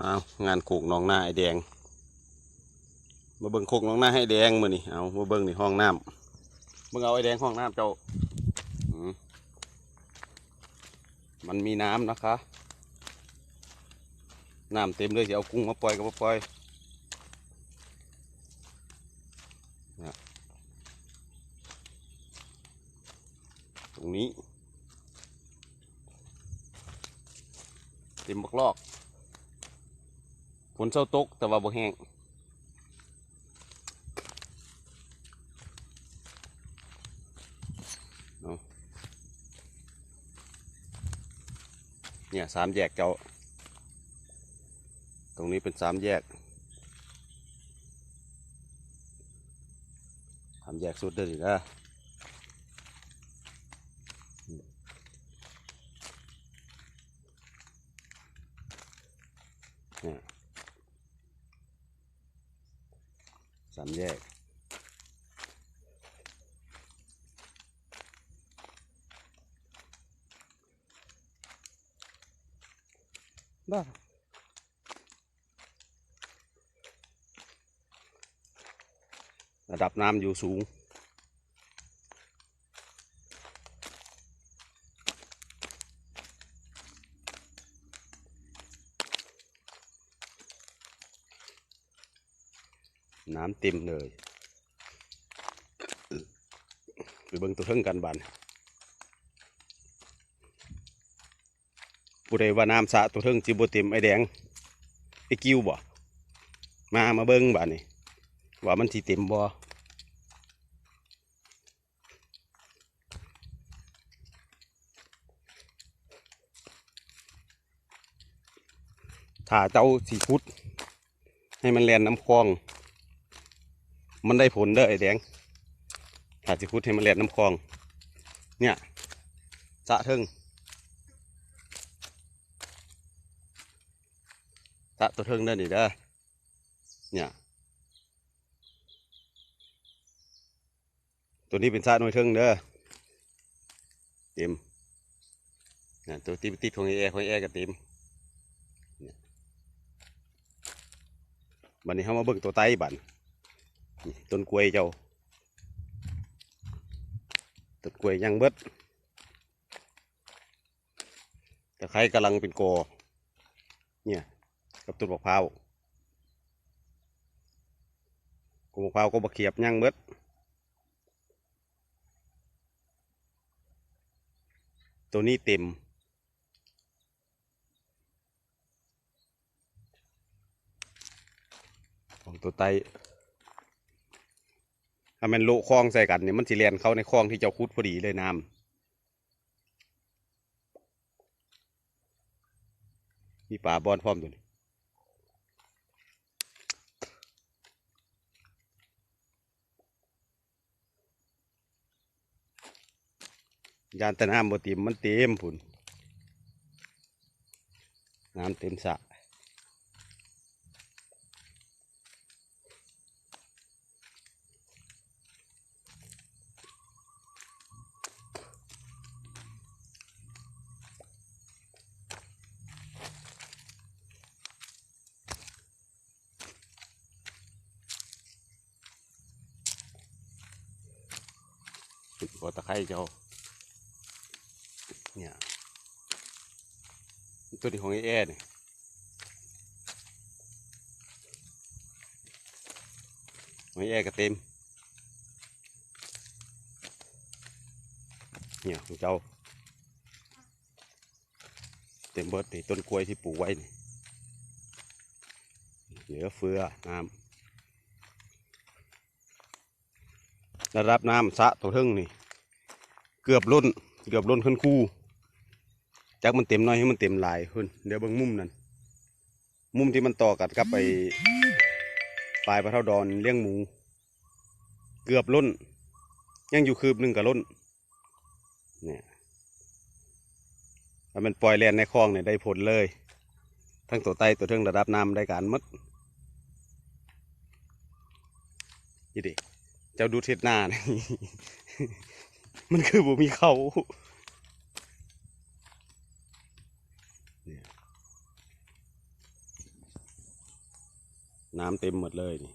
เอางานโขกน้องหน้าไอแดง มาเบิ่งโขกน้องหน้าให้แดงมือนี่เอามาเบิ่งในห้องน้ำมึงเอาไอแดงห้องน้ำเจ้ามันมีน้ำนะคะน้ำเต็มเลยจะเอากุ้งมาปล่อยก็มาปล่อยนะตรงนี้ เต็มบักลอก ฝนเศร้าตก แต่ว่าบ่แห้งเอาเนี่ยสามแยกเจ้า ตรงนี้เป็นสามแยกสามแยกสุดเลยนะเนี่ย สามแยก บ้าระดับน้ำอยู่สูง น้ำเต็มเลยไปเบิ่งตัวเทิงกันบันผู้ใดว่าน้ำสะตัวเทิงจิบเต็มไอแดงไอกิ้วบ่มามาเบิ่งบันนี่ว่ามันสิเต็มบ่ถ้าเจ้าสีพุดให้มันแลนน้ำคลอง มันได้ผลเด้อไอ้แดงถ้าสีพุดให้มันแลนน้ำคลอง เนี่ยสะเทิงสะตัวเทิงเด้อนี่เด้อเนี่ยตัวนี้เป็นซาหน่วยเทิงเด้อเต็มเนี่ยตัวที่ติดของไอ้แอร์ของไอ้แอร์ก็เต็มเนี่ยบัดนี้เขามาเบิ่งตัวไตบัน ต้นกล้วยเจ้าต้นกล้วยยังเบิดต่ใครกำลังเป็นกอเนี่ยกับต้นมะพร้าวกมะพร้าวก็บะเขียบยังเบิดตัวนี้เต็มของตัวไต ถ้ามันโลคลองใส่กันเนี่ยมันสิเลียนเข้าในคลองที่เจ้าคุดพอดีเลยน้ำมีป่าบอนพร้อมตัวนี้ยานต่น้ำบ่เต็มมันเต็มพุ่นน้ำเต็มสระ พอตะไคร้เจ้าเนี่ยตัวนี้ของไอแอเนี่ยของไอ้แอก็เต็มเนี่ยของเจ้า เต็มเบิดนี่ต้นกล้วยที่ปลูกไว้นี่เหลือเฟือน้ำ ระดับน้ำสะตัวเทึงนี่ เกือบล้น เกือบล้นขึ้นคู่จักมันเต็มน้อยให้มันเต็มหลายขึ้นเดี๋ยวเบิ่งมุมนั่นมุมที่มันต่อกันกับไปปลายพระเท่าดอนเลี้ยงหมู เกือบล้น ยังอยู่คืบหนึ่งกับล้นเนี่ยถ้ามันปล่อยแลนในคลองเนี่ยได้ผลเลย ทั้งตัวไตตัวเทิงระดับน้ำได้การหมดนี่ดิ จ้าดูเทศนานี่มันคือบุมีเขาน้ำเต็มหมดเลยนี่